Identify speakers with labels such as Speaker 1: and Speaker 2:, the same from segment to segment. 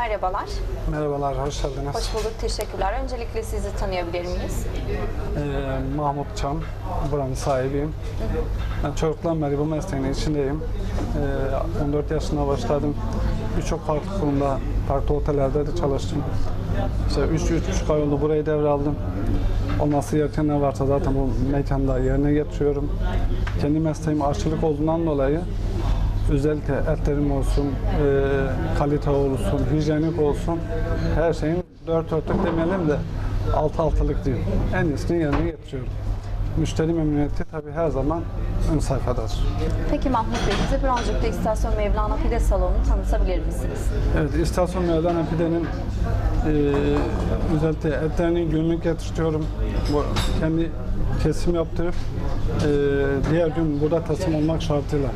Speaker 1: merhabalar.
Speaker 2: Merhabalar, hoş geldiniz.
Speaker 1: Hoş bulduk, teşekkürler. Öncelikle sizi tanıyabilir miyiz?
Speaker 2: Ee, Mahmut Çam, buranın sahibiyim. Ben çocukluğumdan beri bu mesleğin içindeyim. Ee, 14 yaşında başladım. Birçok farklı kurumda, farklı otellerde de çalıştım. İşte 3-3,5 ay oldu burayı devraldım. Olması gereken ne varsa zaten bu mekanda yerine getiriyorum. Kendi mesleğim aşçılık olduğundan dolayı özellikle etlerim olsun, e, kalite olsun, hijyenik olsun her şeyin dört dörtlük demeyelim de altı altılık diyeyim. En iyisini yerine getiriyorum. Müşteri memnuniyeti tabii her zaman ön sayfadadır.
Speaker 1: Peki Mahmut Bey, bize birazcık da İstasyon Mevlana Pide Salonu'nu tanıtabilir misiniz?
Speaker 2: Evet, istasyon Mevlana Pide'nin e, özellikle etlerini günlük getirtiyorum. Bu, kendi kesim yaptırıp e, diğer gün burada teslim olmak şartıyla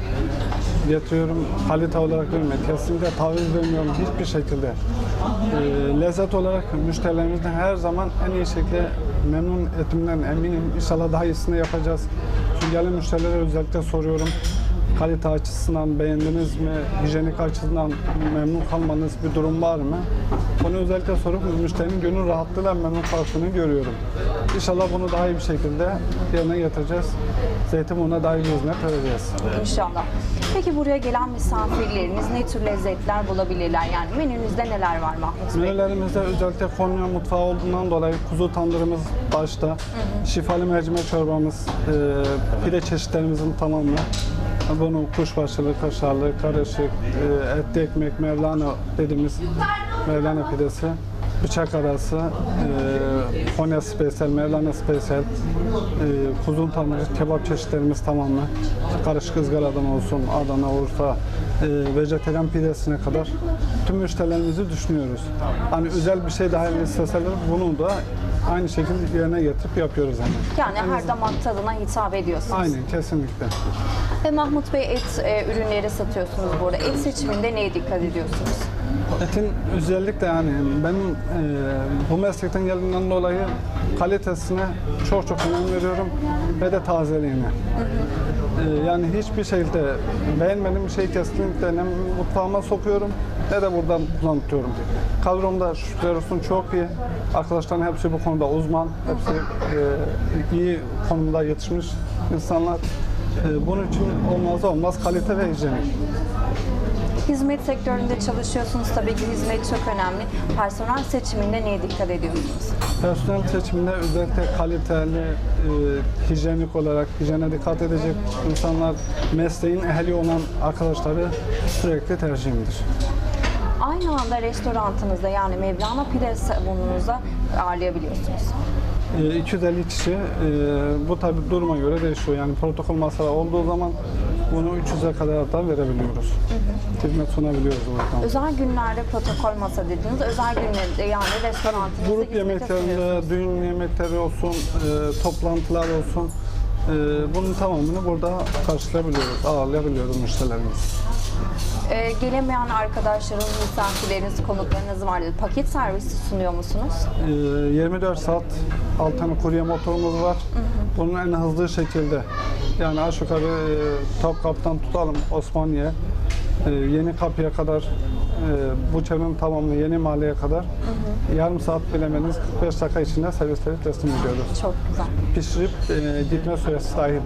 Speaker 2: getiriyorum. Kalite olarak vermiyorum. Kesinlikle taviz vermiyorum hiçbir şekilde. E, lezzet olarak müşterilerimizden her zaman en iyi şekilde memnun etimden eminim. İnşallah daha iyisini yapacağız. Gelen müşterilere özellikle soruyorum kalite açısından beğendiniz mi? Hijyenik açısından memnun kalmanız bir durum var mı? Bunu özellikle sorup müşterinin gönül rahatlığıyla memnun kaldığını görüyorum. İnşallah bunu daha iyi bir şekilde yerine getireceğiz. Zeytinburnu'na daha iyi hizmet vereceğiz.
Speaker 1: İnşallah. Peki buraya gelen misafirleriniz ne tür lezzetler bulabilirler? Yani menünüzde neler var Mahmut Bey?
Speaker 2: Menülerimizde özellikle Konya mutfağı olduğundan dolayı kuzu tandırımız başta, şifalı mercimek çorbamız, e, pide çeşitlerimizin tamamı. Bunun kuşbaşılı, kaşarlı, karışık, e, etli ekmek, mevlana dediğimiz mevlana pidesi, bıçak arası, e, Konya spesiyel, mevlana spesiyel, e, kuzun tanrı, kebap çeşitlerimiz tamamı. Karışık ızgaradan olsun, Adana, Urfa, e, vejetaryen pidesine kadar tüm müşterilerimizi düşünüyoruz. Hani özel bir şey daha isteseler bunu da aynı şekilde yerine getirip yapıyoruz yani.
Speaker 1: Yani her damak tadına hitap ediyorsunuz.
Speaker 2: Aynen kesinlikle.
Speaker 1: Ve Mahmut Bey et e, ürünleri satıyorsunuz burada. Et seçiminde neye dikkat ediyorsunuz?
Speaker 2: Etin özellikle yani benim e, bu meslekten geldiğimden dolayı kalitesine çok çok önem veriyorum ve de tazeliğine. E, yani hiçbir şekilde beğenmediğim bir şeyi kesinlikle ne mutfağıma sokuyorum ne de buradan kullanıyorum. Kadromda şükürler olsun çok iyi. Arkadaşların hepsi bu konuda uzman. Hepsi e, iyi konumda yetişmiş insanlar. E, bunun için olmazsa olmaz kalite ve hijyenik.
Speaker 1: Hizmet sektöründe çalışıyorsunuz. Tabii ki hizmet çok önemli. Personel seçiminde neye dikkat ediyorsunuz?
Speaker 2: Personel seçiminde özellikle kaliteli, e, hijyenik olarak hijyene dikkat edecek insanlar, mesleğin ehli olan arkadaşları sürekli tercihimdir.
Speaker 1: Aynı anda restoranınızda yani Mevlana Pide Salonu'nuzda ağırlayabiliyorsunuz.
Speaker 2: E, 250 kişi, e, bu tabi duruma göre değişiyor. Yani protokol masada olduğu zaman bunu 300'e kadar da verebiliyoruz. Hizmet sunabiliyoruz buradan.
Speaker 1: Özel günlerde protokol masa dediğiniz özel günlerde yani restoranınızda
Speaker 2: Grup yemeklerinde, düğün yemekleri olsun, e, toplantılar olsun, e, bunun tamamını burada karşılayabiliyoruz, ağırlayabiliyoruz müşterilerimizi.
Speaker 1: Ee, gelemeyen arkadaşlarınız, misafirleriniz, konuklarınız vardır. Paket servisi sunuyor musunuz?
Speaker 2: Ee, 24 saat 6 tane kurye motorumuz var. Bunun en hızlı şekilde yani aşağı yukarı e, Topkapı'dan tutalım Osmaniye e, yeni kapıya kadar e, bu çevrenin tamamını yeni mahalleye kadar yarım saat bilemediniz 45 dakika içinde servisleri teslim ediyoruz.
Speaker 1: Çok güzel.
Speaker 2: Pişirip e, gitme süresi dahil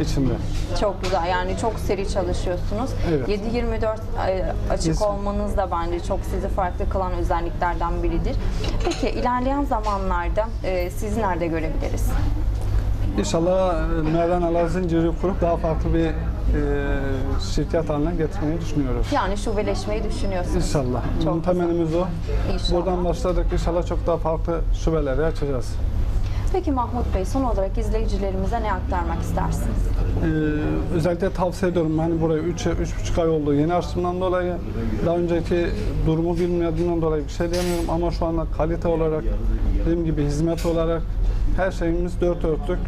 Speaker 2: içinde.
Speaker 1: Çok güzel. Yani çok seri çalışıyorsunuz.
Speaker 2: Evet.
Speaker 1: 7-24 e, açık
Speaker 2: Kesin.
Speaker 1: olmanız da bence çok sizi farklı kılan özelliklerden biridir. Peki ilerleyen zamanlarda e, sizi nerede görebiliriz?
Speaker 2: İnşallah e, Mevlana'lar zinciri kurup daha farklı bir e, şirket haline getirmeyi düşünüyoruz.
Speaker 1: Yani şubeleşmeyi düşünüyorsunuz.
Speaker 2: İnşallah.
Speaker 1: Çok
Speaker 2: Bunun temelimiz o.
Speaker 1: İnşallah.
Speaker 2: Buradan başladık. İnşallah çok daha farklı şubeleri açacağız.
Speaker 1: Peki Mahmut Bey son olarak izleyicilerimize ne aktarmak istersiniz?
Speaker 2: Ee, özellikle tavsiye ediyorum. Hani burayı 3 üç, buçuk ay oldu. Yeni açtığımdan dolayı daha önceki durumu bilmediğimden dolayı bir şey diyemiyorum ama şu anda kalite olarak dediğim gibi hizmet olarak her şeyimiz dört örtük.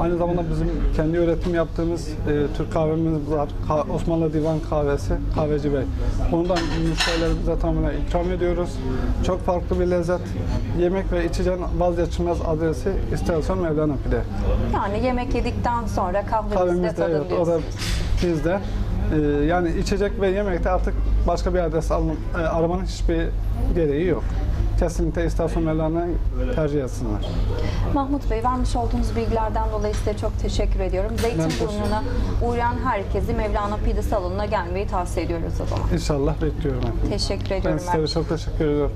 Speaker 2: Aynı zamanda bizim kendi üretim yaptığımız e, Türk kahvemiz var. Ka- Osmanlı Divan Kahvesi, Kahveci Bey. Da müşterilerimize tamamen ikram ediyoruz. Çok farklı bir lezzet. Yemek ve içeceğin vazgeçilmez adresi İstasyon Mevlana Pide.
Speaker 1: Yani yemek yedikten sonra kahvenizi de tadın
Speaker 2: evet, o da bizde. Ee, yani içecek ve yemekte artık başka bir adres alın, e, aramanın hiçbir gereği yok. Kesinlikle istasyon meydanını tercih etsinler.
Speaker 1: Mahmut Bey vermiş olduğunuz bilgilerden dolayı size çok teşekkür ediyorum. Zeytinburnu'na uğrayan herkesi Mevlana Pide Salonu'na gelmeyi tavsiye ediyoruz o zaman.
Speaker 2: İnşallah bekliyorum efendim.
Speaker 1: Teşekkür
Speaker 2: Ben
Speaker 1: ediyorum.
Speaker 2: sizlere çok teşekkür ediyorum.